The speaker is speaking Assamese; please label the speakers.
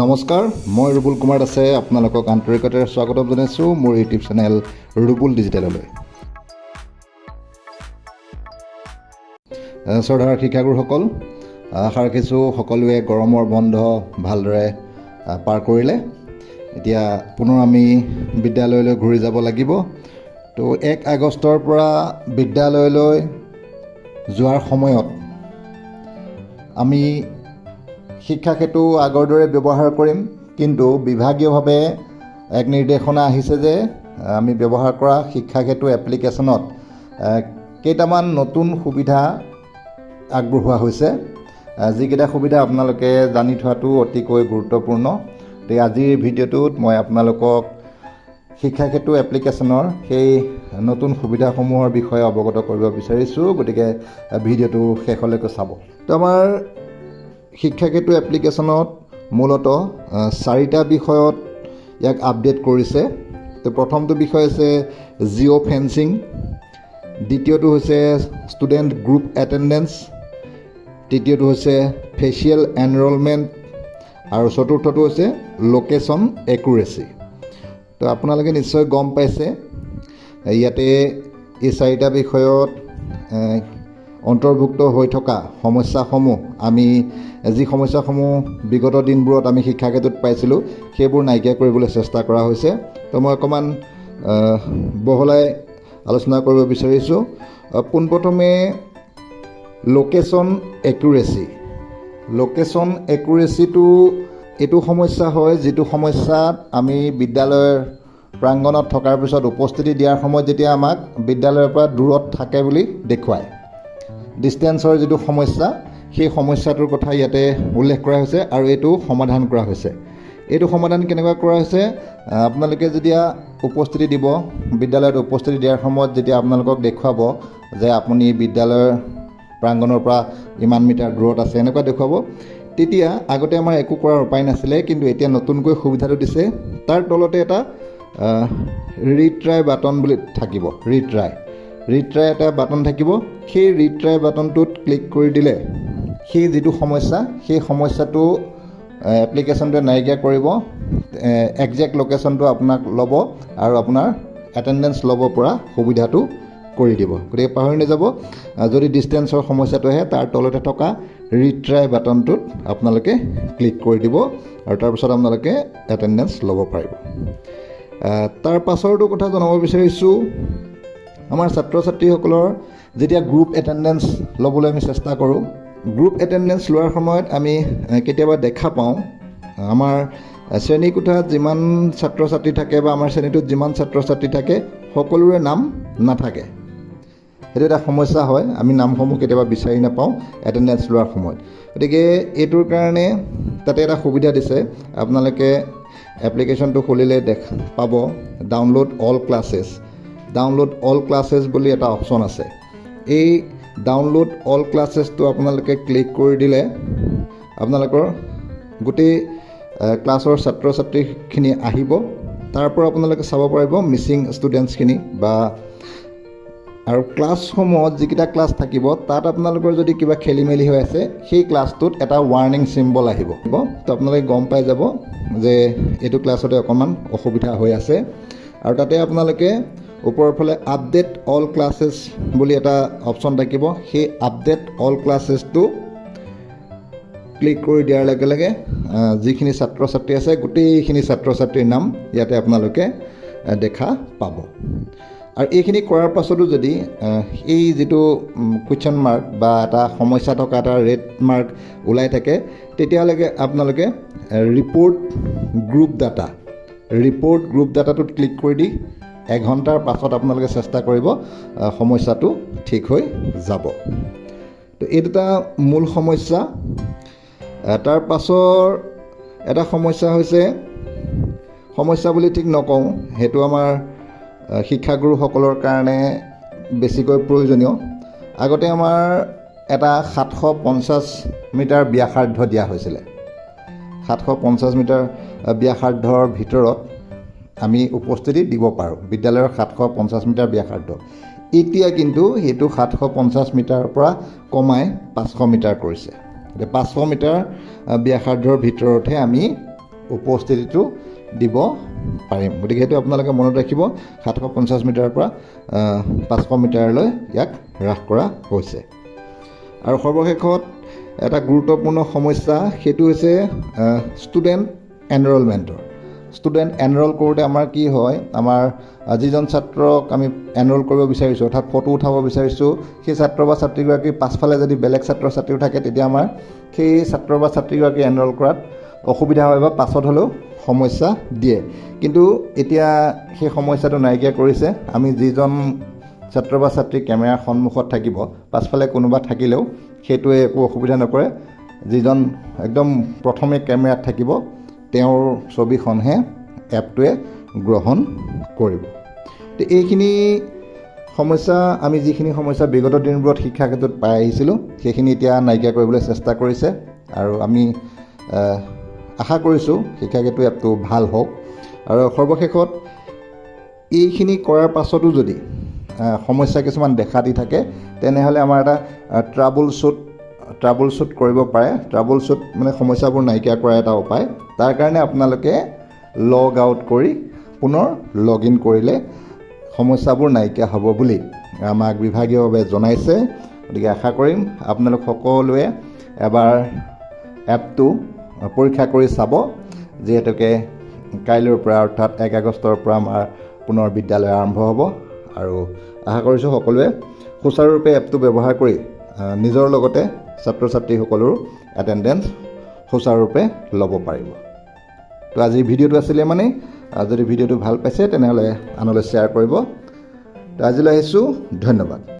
Speaker 1: নমস্কাৰ মই ৰুবুল কুমাৰ দাসে আপোনালোকক আন্তৰিকতাৰে স্বাগতম জনাইছোঁ মোৰ ইউটিউব চেনেল ৰুবুল ডিজিটেললৈ। শ্ৰদ্ধাৰ শিক্ষাগুৰুসকল আশা ৰাখিছোঁ সকলোৱে গৰমৰ বন্ধ ভালদৰে পাৰ কৰিলে। এতিয়া পুনৰ আমি বিদ্যালয়লৈ ঘূৰি যাব লাগিব। তো এক আগষ্টৰ পৰা বিদ্যালয়লৈ যোৱাৰ সময়ত আমি শিক্ষা সেতু আগৰ দৰে ব্যৱহাৰ কৰিম কিন্তু বিভাগীয়ভাৱে এক নিৰ্দেশনা আহিছে যে আমি ব্যৱহাৰ কৰা শিক্ষা সেতু এপ্লিকেশ্যনত কেইটামান নতুন সুবিধা আগবঢ়োৱা হৈছে। যিকেইটা সুবিধা আপোনালোকে জানি থোৱাটো অতিকৈ গুৰুত্বপূৰ্ণ। গতিকে আজিৰ ভিডিঅ'টোত মই আপোনালোকক শিক্ষা সেতু এপ্লিকেশ্যনৰ সেই নতুন সুবিধাসমূহৰ বিষয়ে অৱগত কৰিব বিচাৰিছোঁ। গতিকে ভিডিঅ'টো শেষলৈকে চাব। তো আমাৰ শিক্ষা সেতু এপ্লিকেশ্যনত মূলতঃ চাৰিটা বিষয়ত ইয়াক আপডেট কৰিছে। তো প্ৰথমটো বিষয় হৈছে জিঅ' ফেন্সিং দ্বিতীয়টো হৈছে ষ্টুডেণ্ট গ্ৰুপ এটেণ্ডেঞ্চ তৃতীয়টো হৈছে ফেচিয়েল এনৰলমেণ্ট আৰু চতুৰ্থটো হৈছে লোকেশ্যন একুৰেচি তো আপোনালোকে নিশ্চয় গম পাইছে ইয়াতে এই চাৰিটা বিষয়ত অন্তৰ্ভুক্ত হৈ থকা সমস্যাসমূহ আমি যি সমস্যাসমূহ বিগত দিনবোৰত আমি শিক্ষা ক্ষেত্ৰত পাইছিলোঁ সেইবোৰ নাইকিয়া কৰিবলৈ চেষ্টা কৰা হৈছে। তো মই অকণমান বহলাই আলোচনা কৰিব বিচাৰিছোঁ। পোনপ্ৰথমে লোকেশ্যন একুৰেচি লোকেশ্যন একুৰেচিটো এইটো সমস্যা হয় যিটো সমস্যাত আমি বিদ্যালয়ৰ প্ৰাংগণত থকাৰ পিছত উপস্থিতি দিয়াৰ সময়ত যেতিয়া আমাক বিদ্যালয়ৰ পৰা দূৰত থাকে বুলি দেখুৱায়। ডিষ্টেঞ্চৰ যিটো সমস্যা সেই সমস্যাটোৰ কথা ইয়াতে উল্লেখ কৰা হৈছে আৰু এইটো সমাধান কৰা হৈছে। এইটো সমাধান কেনেকুৱা কৰা হৈছে? আপোনালোকে যেতিয়া উপস্থিতি দিব বিদ্যালয়ত উপস্থিতি দিয়াৰ সময়ত যেতিয়া আপোনালোকক দেখুৱাব যে আপুনি বিদ্যালয়ৰ প্ৰাংগণৰ পৰা ইমান মিটাৰ দূৰত আছে এনেকুৱা দেখুৱাব। তেতিয়া আগতে আমাৰ একো কৰাৰ উপায় নাছিলে কিন্তু এতিয়া নতুনকৈ সুবিধাটো দিছে। তাৰ তলতে এটা ৰিট্ৰাই বাটন বুলি থাকিব ৰিট্ৰাই। ৰিট্ৰাই এটা বাটন থাকিব। সেই ৰিট্ৰাই বাটনটোত ক্লিক কৰি দিলে সেই যিটো সমস্যা সেই সমস্যাটো এপ্লিকেশ্যনটোৱে নাইকিয়া কৰিব একজেক্ট লোকেশ্যনটো আপোনাক ল'ব আৰু আপোনাৰ এটেণ্ডেঞ্চ ল'ব পৰা সুবিধাটো কৰি দিব। গতিকে পাহৰি নাযাব যদি ডিষ্টেঞ্চৰ সমস্যাটো আহে তাৰ তলতে থকা ৰিট্ৰাই বাটনটোত আপোনালোকে ক্লিক কৰি দিব আৰু তাৰপিছত আপোনালোকে এটেণ্ডেঞ্চ ল'ব পাৰিব। তাৰ পাছৰটো কথা জনাব বিচাৰিছোঁ। আমাৰ ছাত্ৰ ছাত্ৰীসকলৰ যেতিয়া গ্ৰুপ এটেণ্ডেঞ্চ ল'বলৈ আমি চেষ্টা কৰোঁ গ্ৰুপ এটেণ্ডেঞ্চ লোৱাৰ সময়ত আমি কেতিয়াবা দেখা পাওঁ আমাৰ শ্ৰেণীকোঠাত যিমান ছাত্ৰ ছাত্ৰী থাকে বা আমাৰ শ্ৰেণীটোত যিমান ছাত্ৰ ছাত্ৰী থাকে সকলোৰে নাম নাথাকে। সেইটো এটা সমস্যা হয় আমি নামসমূহ কেতিয়াবা বিচাৰি নাপাওঁ এটেণ্ডেঞ্চ লোৱাৰ সময়ত। গতিকে এইটোৰ কাৰণে তাতে এটা সুবিধা দিছে আপোনালোকে এপ্লিকেশ্যনটো খুলিলে দেখ পাব download all classes download all classes বুলি এটা অপশ্যন আছে। এই ডাউনলোড অল ক্লাছেছটো আপোনালোকে ক্লিক কৰি দিলে আপোনালোকৰ গোটেই ক্লাছৰ ছাত্ৰ ছাত্ৰীখিনি আহিব। তাৰ পৰা আপোনালোকে চাব পাৰিব মিচিং ষ্টুডেণ্টছখিনি বা আৰু ক্লাছসমূহত যিকেইটা ক্লাছ থাকিব, তাত আপোনালোকৰ যদি কিবা খেলি মেলি হৈ আছে, সেই ক্লাছটোত এটা ৱাৰ্ণিং চিম্বল আহিব। তো আপোনালোকে গম পাই যাব যে এইটো ক্লাছতে অকণমান অসুবিধা হৈ আছে। আৰু তাতে আপোনালোকে ওপৰৰ ফালে আপডেট অল ক্লাছেছ বুলি এটা অপশ্যন থাকিব। সেই আপডেট অল ক্লাছেছটো ক্লিক কৰি দিয়াৰ লগে লগে যিখিনি ছাত্ৰ ছাত্ৰী আছে, গোটেইখিনি ছাত্ৰ ছাত্ৰীৰ নাম ইয়াতে আপোনালোকে দেখা পাব। আৰু এইখিনি কৰাৰ পাছতো যদি এই যিটো কুৱেশ্যন মাৰ্ক বা এটা সমস্যা থকা এটা ৰেড মাৰ্ক ওলাই থাকে, তেতিয়ালৈকে আপোনালোকে report group data report group ডাটাটোত click কৰি দি এঘণ্টাৰ পাছত আপোনালোকে চেষ্টা কৰিব সমস্যাটো ঠিক হৈ যাব। তো এই দুটা মূল সমস্যা। তাৰ পাছৰ এটা সমস্যা হৈছে সমস্যা বুলি ঠিক নকওঁ সেইটো আমাৰ শিক্ষাগুৰুসকলৰ কাৰণে বেছিকৈ প্ৰয়োজনীয়। আগতে আমাৰ এটা সাতশ পঞ্চাছ মিটাৰ ব্যাসাৰ্ধ দিয়া হৈছিলে। সাতশ পঞ্চাছ মিটাৰ ব্যাসাৰ্ধৰ ভিতৰত আমি উপস্থিতি দিব পাৰোঁ। বিদ্যালয়ৰ সাতশ পঞ্চাছ মিটাৰ ব্যাসাৰ্ধ। এতিয়া কিন্তু সেইটো সাতশ পঞ্চাছ মিটাৰৰ পৰা কমাই পাঁচশ মিটাৰ কৰিছে। গতিকে পাঁচশ মিটাৰ ব্যাসাৰ্ধৰ ভিতৰতহে আমি উপস্থিতিটো দিব পাৰিম। গতিকে সেইটো আপোনালোকে মনত ৰাখিব সাতশ পঞ্চাছ মিটাৰৰ পৰা পাঁচশ মিটাৰলৈ ইয়াক হ্ৰাস কৰা হৈছে। আৰু সৰ্বশেষত এটা গুৰুত্বপূৰ্ণ সমস্যা সেইটো হৈছে ষ্টুডেণ্ট এনৰলমেণ্টৰ ষ্টুডেণ্ট এনৰল কৰোঁতে আমাৰ কি হয় আমাৰ যিজন ছাত্ৰক আমি এনৰল কৰিব বিচাৰিছোঁ অৰ্থাৎ ফটো উঠাব বিচাৰিছোঁ সেই ছাত্ৰ বা ছাত্ৰীগৰাকীৰ পাছফালে যদি বেলেগ ছাত্ৰ ছাত্ৰীও থাকে তেতিয়া আমাৰ সেই ছাত্ৰ বা ছাত্ৰীগৰাকী এনৰল কৰাত অসুবিধা হয় বা পাছত হ'লেও সমস্যা দিয়ে। কিন্তু এতিয়া সেই সমস্যাটো নাইকিয়া কৰিছে। আমি যিজন ছাত্ৰ বা ছাত্ৰী কেমেৰাৰ সন্মুখত থাকিব পাছফালে কোনোবা থাকিলেও সেইটোৱে একো অসুবিধা নকৰে। যিজন একদম প্ৰথমে কেমেৰাত থাকিব তেওঁৰ ছবিখনহে এপটোৱে গ্ৰহণ কৰিব। এইখিনি সমস্যা আমি যিখিনি সমস্যা বিগত দিনবোৰত শিক্ষা ক্ষেত্ৰত পাই আহিছিলোঁ সেইখিনি এতিয়া নাইকিয়া কৰিবলৈ চেষ্টা কৰিছে আৰু আমি আশা কৰিছোঁ শিক্ষাক্ষেত্ৰ এপটো ভাল হওক। আৰু সৰ্বশেষত এইখিনি কৰাৰ পাছতো যদি সমস্যা কিছুমান দেখা দি থাকে তেনেহ'লে আমাৰ এটা ট্ৰাবল শ্বুট ট্ৰাবল শ্বুট কৰিব পাৰে ট্ৰাবল শ্বুট মানে সমস্যাবোৰ নাইকিয়া কৰা এটা উপায়। তাৰ কাৰণে আপোনালোকে লগ আউট কৰি পুনৰ লগ ইন কৰিলে সমস্যাবোৰ নাইকিয়া হ'ব বুলি আমাক বিভাগীয়ভাৱে জনাইছে। গতিকে আশা কৰিম আপোনালোক সকলোৱে এবাৰ এপটো পৰীক্ষা কৰি চাব যিহেতুকে কাইলৈৰ পৰা অৰ্থাৎ এক আগষ্টৰ পৰা আমাৰ পুনৰ বিদ্যালয় আৰম্ভ হ'ব। আৰু আশা কৰিছোঁ সকলোৱে সুচাৰুৰূপে এপটো ব্যৱহাৰ কৰি নিজৰ লগতে ছাত্ৰ ছাত্ৰীসকলৰো এটেণ্ডেঞ্চ সুচাৰুৰূপে ল'ব পাৰিব। তো আজিৰ ভিডিঅ'টো আছিলে মানে যদি ভিডিঅ'টো ভাল পাইছে তেনেহ'লে আনলৈ শ্বেয়াৰ কৰিব। তো আজিলৈ আহিছোঁ ধন্যবাদ।